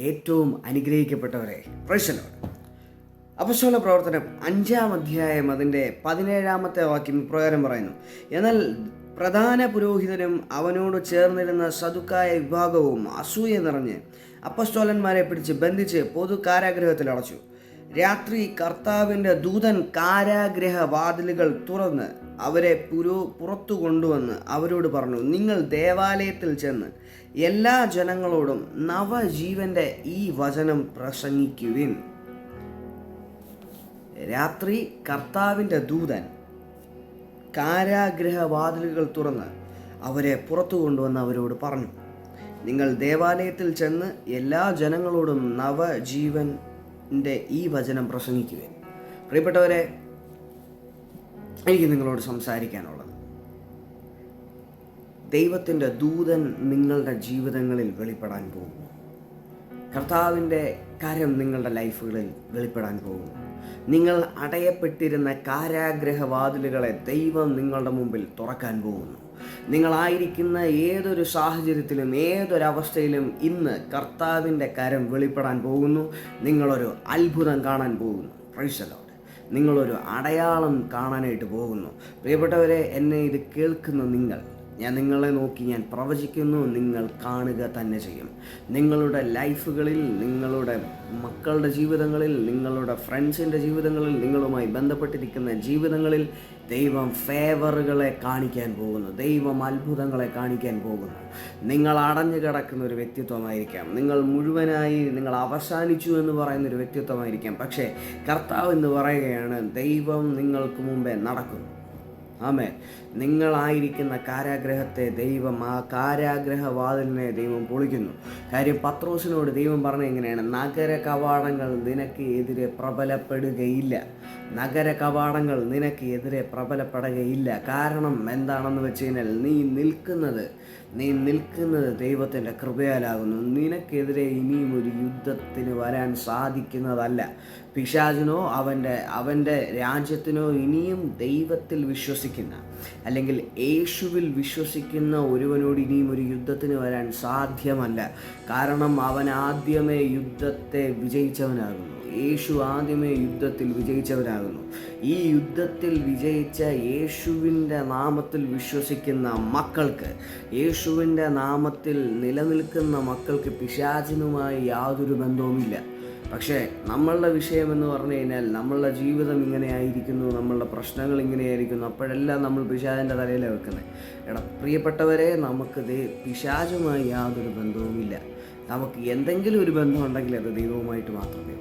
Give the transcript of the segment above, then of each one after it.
ഏറ്റവും അനുഗ്രഹിക്കപ്പെട്ടവരെ. പ്രശ്നമാണ് അപസ്വല പ്രവർത്തനം അഞ്ചാം അധ്യായം അതിന്റെ പതിനേഴാമത്തെ വാക്യം ഇപ്രകാരം പറയുന്നു. എന്നാൽ പ്രധാന പുരോഹിതനും അവനോട് ചേർന്നിരുന്ന സതുക്കായ വിഭാഗവും അസൂയ നിറഞ്ഞ് അപ്പസ്തോലന്മാരെ പിടിച്ച് ബന്ധിച്ച് പൊതു കാരാഗ്രഹത്തിൽ അടച്ചു. രാത്രി കർത്താവിന്റെ ദൂതൻ കാരാഗ്രഹ വാതിലുകൾ തുറന്ന് അവരെ പുരു പുറത്തു കൊണ്ടുവന്ന് അവരോട് പറഞ്ഞു നിങ്ങൾ ദേവാലയത്തിൽ ചെന്ന് എല്ലാ ജനങ്ങളോടും നവജീവന്റെ ഈ വചനം പ്രസംഗിക്കുവിൻ. രാത്രി കർത്താവിന്റെ ദൂതൻ കാരാഗ്രഹ വാതിലുകൾ തുറന്ന് അവരെ പുറത്തു കൊണ്ടുവന്ന് അവരോട് പറഞ്ഞു നിങ്ങൾ ദേവാലയത്തിൽ ചെന്ന് എല്ലാ ജനങ്ങളോടും നവജീവന്റെ ഈ വചനം പ്രസംഗിക്കുക പ്രിയപ്പെട്ടവരെ എനിക്ക് നിങ്ങളോട് സംസാരിക്കാനുള്ളത്. ദൈവത്തിന്റെ ദൂതൻ നിങ്ങളുടെ ജീവിതങ്ങളിൽ വെളിപ്പെടാൻ പോകുന്നു. കർത്താവിന്റെ കാര്യം നിങ്ങളുടെ ലൈഫുകളിൽ വെളിപ്പെടാൻ പോകുന്നു. നിങ്ങൾ അടയപ്പെട്ടിരുന്ന കാരാഗ്രഹവാതിലുകളെ ദൈവം നിങ്ങളുടെ മുമ്പിൽ തുറക്കാൻ പോകുന്നു. നിങ്ങളായിരിക്കുന്ന ഏതൊരു സാഹചര്യത്തിലും ഏതൊരവസ്ഥയിലും ഇന്ന് കർത്താവിന്റെ കരം വെളിപ്പെടാൻ പോകുന്നു. നിങ്ങളൊരു അത്ഭുതം കാണാൻ പോകുന്നു. പ്രൈസലോട് നിങ്ങളൊരു അടയാളം കാണാനായിട്ട് പോകുന്നു. പ്രിയപ്പെട്ടവരെ എന്നെ ഇത് കേൾക്കുന്ന നിങ്ങൾ ഞാൻ നിങ്ങളെ നോക്കി ഞാൻ പ്രവചിക്കുന്നു നിങ്ങൾ കാണുക തന്നെ ചെയ്യും. നിങ്ങളുടെ ലൈഫുകളിൽ നിങ്ങളുടെ മക്കളുടെ ജീവിതങ്ങളിൽ നിങ്ങളുടെ ഫ്രണ്ട്സിന്റെ ജീവിതങ്ങളിൽ നിങ്ങളുമായി ബന്ധപ്പെട്ടിരിക്കുന്ന ജീവിതങ്ങളിൽ ദൈവം ഫേവറുകളെ കാണിക്കാൻ പോകുന്നു ദൈവം അത്ഭുതങ്ങളെ കാണിക്കാൻ പോകുന്നു. നിങ്ങൾ അടഞ്ഞു കിടക്കുന്ന ഒരു വ്യക്തിത്വമായിരിക്കാം. നിങ്ങൾ മുഴുവനായി നിങ്ങൾ അവസാനിച്ചു എന്ന് പറയുന്ന ഒരു വ്യക്തിത്വമായിരിക്കാം. പക്ഷേ കർത്താവ് എന്ന് പറയുകയാണ് ദൈവം നിങ്ങൾക്ക് മുമ്പേ നടക്കുന്നു. ആമേ നിങ്ങളായിരിക്കുന്ന കാരാഗ്രഹത്തെ ദൈവം ആ കാരാഗ്രഹവാതിലിനെ ദൈവം പൊളിക്കുന്നു. കാര്യം പത്രോസിനോട് ദൈവം പറഞ്ഞ എങ്ങനെയാണ്? നഗര കവാടങ്ങൾ നിനക്ക് എതിരെ പ്രബലപ്പെടുകയില്ല. നഗര കവാടങ്ങൾ നിനക്ക് എതിരെ പ്രബലപ്പെടുകയില്ല. കാരണം എന്താണെന്ന് വെച്ച് കഴിഞ്ഞാൽ നീ നിൽക്കുന്നത് നീ നിൽക്കുന്നത് ദൈവത്തിന്റെ കൃപയാലാകുന്നു. നിനക്കെതിരെ ഇനിയും ഒരു യുദ്ധത്തിന് വരാൻ സാധിക്കുന്നതല്ല. പിശാചിനോ അവന്റെ അവന്റെ രാജ്യത്തിനോ ഇനിയും ദൈവത്തിൽ വിശ്വസിക്കുന്ന അല്ലെങ്കിൽ യേശുവിൽ വിശ്വസിക്കുന്ന ഒരുവനോട് ഇനിയും ഒരു യുദ്ധത്തിന് വരാൻ സാധ്യമല്ല. കാരണം അവൻ ആദ്യമേ യുദ്ധത്തെ വിജയിച്ചവനാകുന്നു. യേശു ആദ്യമേ യുദ്ധത്തിൽ വിജയിച്ചവനാകുന്നു. ഈ യുദ്ധത്തിൽ വിജയിച്ച യേശുവിന്റെ നാമത്തിൽ വിശ്വസിക്കുന്ന മക്കൾക്ക് യേശുവിന്റെ നാമത്തിൽ നിലനിൽക്കുന്ന മക്കൾക്ക് പിശാചിനുമായി യാതൊരു ബന്ധവുമില്ല. പക്ഷേ നമ്മളുടെ വിഷയം എന്ന് പറഞ്ഞു കഴിഞ്ഞാൽ നമ്മളുടെ ജീവിതം ഇങ്ങനെ ആയിരിക്കുന്നു നമ്മളുടെ പ്രശ്നങ്ങൾ ഇങ്ങനെയായിരിക്കുന്നു അപ്പോഴെല്ലാം നമ്മൾ പിശാചിന്റെ തലയിലാണ് വെക്കുന്നത് എടാ പ്രിയപ്പെട്ടവരെ നമുക്ക് ദേ പിശാചുമായി യാതൊരു ബന്ധവുമില്ല. നമുക്ക് എന്തെങ്കിലും ഒരു ബന്ധമുണ്ടെങ്കിൽ അത് ദൈവവുമായിട്ട് മാത്രമേ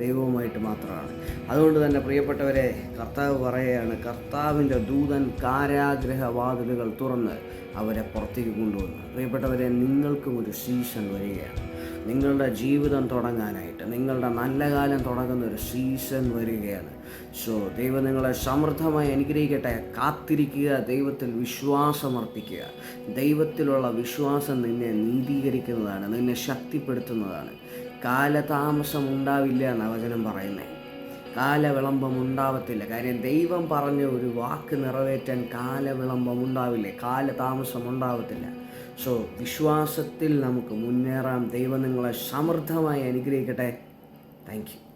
ദൈവവുമായിട്ട് മാത്രമാണ്. അതുകൊണ്ട് തന്നെ പ്രിയപ്പെട്ടവരെ കർത്താവ് പറയുകയാണ് കർത്താവിന്റെ ദൂതൻ കാരാഗ്രഹവാതിലുകൾ തുറന്ന് അവരെ പുറത്തേക്ക് കൊണ്ടുവന്നു. പ്രിയപ്പെട്ടവരെ നിങ്ങൾക്കും ഒരു സീസൺ വരികയാണ്. നിങ്ങളുടെ ജീവിതം തുടങ്ങാനായിട്ട് നിങ്ങളുടെ നല്ല കാലം തുടങ്ങുന്ന ഒരു സീസൺ വരികയാണ്. സോ ദൈവം നിങ്ങളെ സമൃദ്ധമായി അനുഗ്രഹിക്കട്ടെ. കാത്തിരിക്കുക ദൈവത്തിൽ വിശ്വാസമർപ്പിക്കുക ദൈവത്തിലുള്ള വിശ്വാസം നിന്നെ നീതീകരിക്കുന്നതാണ് നിന്നെ ശക്തിപ്പെടുത്തുന്നതാണ്. കാലതാമസം ഉണ്ടാവില്ല എന്ന വചനം പറയുന്നത് കാലവിളംബം ഉണ്ടാവത്തില്ല. കാര്യം ദൈവം പറഞ്ഞ ഒരു വാക്ക് നിറവേറ്റാൻ കാലവിളംബം ഉണ്ടാവില്ല? കാലതാമസം ഉണ്ടാവത്തില്ല. സോ വിശ്വാസത്തിൽ നമുക്ക് മുന്നേറാം. ദൈവം നിങ്ങളെ സമൃദ്ധമായി അനുഗ്രഹിക്കട്ടെ. Thank you